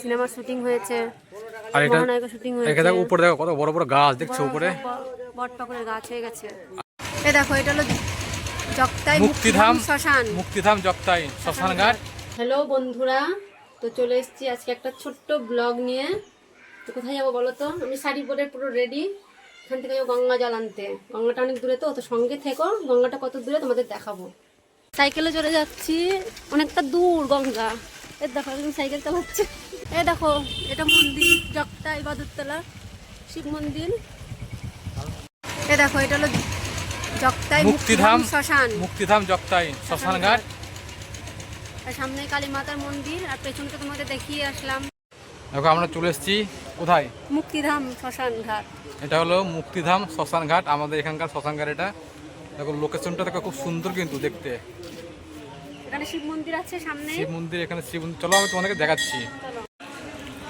সিনেমার শুটিং হয়েছে আর এটা শুটিং হয়েছে। এখানে উপরে দেখো কত বড় বড় গাছ দেখছ উপরে? বট পাকুড়ের গাছ হয়ে গেছে। এ দেখো এটা হলো জগতাই মুক্তিধাম শ্মশান। মুক্তিধাম জগতাই শ্মশান ঘাট। হ্যালো বন্ধুরা তো চলে এসেছি আজকে একটা ছোট্ট ব্লগ নিয়ে। তো কোথায় যাব বলো তো? আমি শাড়ি পরে পুরো রেডি এখান থেকে যাব গঙ্গা জল আনতে। গঙ্গাটা অনেক দূরে তো তো সঙ্গে থেকো। গঙ্গাটা কত দূরে তোমাদের দেখাবো। সাইকেলে চলে যাচ্ছি অনেকটা দূর গঙ্গা। এ দেখো আমি সাইকেল চালাচ্ছি। এ দেখো এটা মন্দির ইবাদতলা শিব মন্দির। এ দেখো এটা হলো জগতাই মুক্তিধাম শ্মশান। মুক্তিধাম জগতাই শ্মশান ঘাট। আর সামনে কালী মাতার মন্দির আর পেছনটা তোমাদের দেখিয়ে আসলাম। দেখো আমরা চলে এসেছি। কোথায়? মুক্তিধাম শ্মশান ঘাট। এটা হলো মুক্তিধাম শ্মশান ঘাট আমাদের এখানকার শ্মশান ঘাট এটা। দেখো লোকেশনটা দেখো খুব সুন্দর কিন্তু দেখতে। এখানে শিব মন্দির আছে সামনে। শিব মন্দির এখানে শিব মন্দির। চলো আমি তোমাদেরকে দেখাচ্ছি।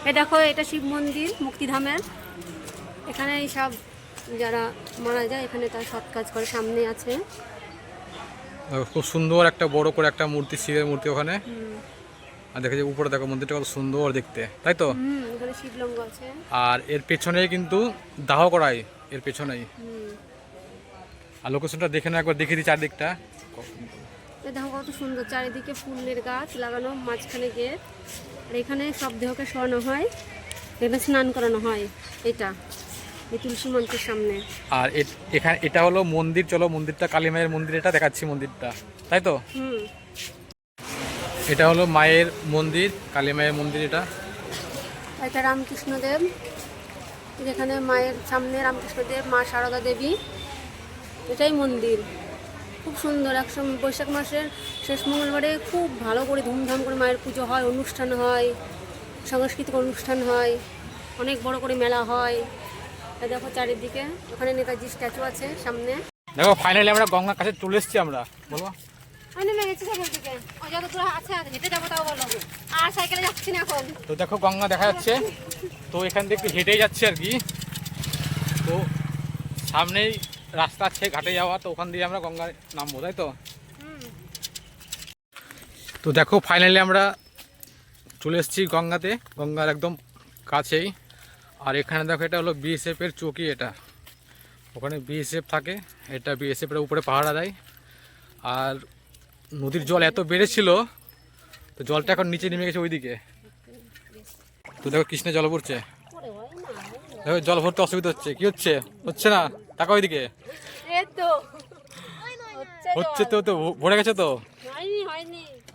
এ দেখো এটা শিব মন্দির মুক্তিধামের। এখানে সব যারা মারা যায় এখানে তার সৎ কাজ করে সামনে আছে। খুব সুন্দর একটা বড় করে একটা মূর্তি শিবের মূর্তি ওখানে। আর দেখো যে উপরে দেখো মন্দিরটা কত সুন্দর দেখতে। তাই তো? হুম শিবলঙ্গ আছে। আর এর পেছনেই কিন্তু দাহ করাই এর পেছনেই। আর লোকেশনটা দেখে না একবার দেখে দিই চারদিকটা। দেখো কত সুন্দর চারিদিকে ফুলের গাছ লাগানো মাঝখানে গেট আর এখানে সব দেহকে শোয়ানো হয় এখানে স্নান করানো হয় এটা এই তুলসী মঞ্চের সামনে। আর এখানে এটা হলো মন্দির চলো মন্দিরটা কালী মায়ের মন্দির এটা দেখাচ্ছি মন্দিরটা তাই তো? হুম। এটা হলো মায়ের মন্দির কালী মায়ের মন্দির এটা। এটা রামকৃষ্ণদেব যেখানে মায়ের সামনে রামকৃষ্ণদেব মা সারদা দেবী এটাই মন্দির। খুব সুন্দর। একসঙ্গে বৈশাখ মাসের শেষ মঙ্গলবারে খুব ভালো করে ধুমধাম করে মায়ের পুজো হয় অনুষ্ঠান হয় সাংস্কৃতিক অনুষ্ঠান হয় অনেক বড় করে মেলা হয়। দেখো চারিদিকে ওখানে নেতাজি স্ট্যাচু আছে সামনে। দেখো ফাইনালি আমরা গঙ্গার কাছে চলে এসেছি আমরা। বলো। হেঁটে তো দেখো গঙ্গা দেখা যাচ্ছে। তো এখান থেকে হেঁটেই যাচ্ছে আর কি। তো সামনেই রাস্তা আছে, ঘাটে যাওয়া, তো ওখান দিয়ে আমরা গঙ্গায় নামবো, তাই তো? তো দেখো ফাইনালি আমরা চলে এসেছি গঙ্গাতে। গঙ্গার একদম কাছেই। আর এখানে দেখো, এটা হলো বিএসএফ এর চৌকি এটা। ওখানে বিএসএফ থাকে, এটা বিএসএফ এর উপরে পাহারা দেয়। আর নদীর জল এত বেড়েছিল, তো জলটা এখন নিচে নেমে গেছে ওইদিকে। তো দেখো কৃষ্ণে জল পড়ছে। দেখো, জল ভরতে অসুবিধা হচ্ছে। কি হচ্ছে? হচ্ছে না? টাকা ওইদিকে হচ্ছে তো তো ভরে গেছে তো?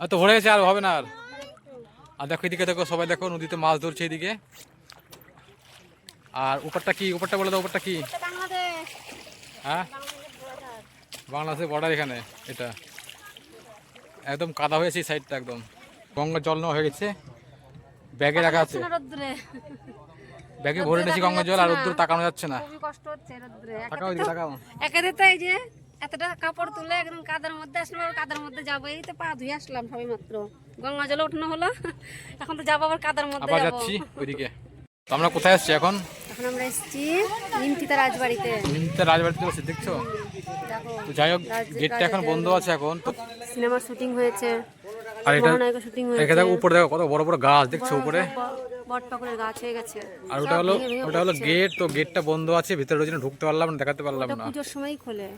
আর তো ভরে গেছে আর হবে না আর। আর দেখো এদিকে দেখো সবাই দেখো নদীতে মাছ ধরছে এদিকে। আর উপরটা কি? উপরটা বলে দাও উপরটা কি? হ্যাঁ? বাংলাদেশের বর্ডার এখানে এটা। একদম কাদা হয়েছে এই সাইডটা একদম। গঙ্গার জল নেওয়া হয়ে গেছে। ব্যাগে রাখা আছে। ব্যাগে ভরে নিয়েছি গঙ্গা জল আর উত্তর তাকানো যাচ্ছে না। খুবই কষ্ট হচ্ছে রোদ্দুরে তাকাও ওইদিকে তাকাও। একাদে তো এই যে এতটা কাপড় তুলে একদম কাদার মধ্যে আসলাম আবার কাদার মধ্যে যাব। এই তো পা ধুয়ে আসলাম সবাই মাত্র। গঙ্গা জলে উঠানো হলো। এখন তো যাব আবার কাদার মধ্যে আবার যাব। যাচ্ছি ওইদিকে। তো আমরা কোথায় আসছি এখন? এখন আমরা এসেছি নিমতিতা রাজবাড়িতে। নিমতে রাজবাড়িতে চলেছি দেখছ? তো যাই হোক গেটটা এখন বন্ধ আছে এখন। তো সিনেমার শুটিং হয়েছে। আর এটা শুটিং হয়েছে দেখো উপরে দেখো কত বড় বড় গাছ দেখছ উপরে? বট পাকুড়ের গাছ হয়ে গেছে। আর ওটা হলো ওটা হলো। গেট তো গেটটা বন্ধ আছে ভিতরে ওই জন্য ঢুকতে পারলাম না দেখাতে পারলাম না। পুজোর সময়ই খোলে।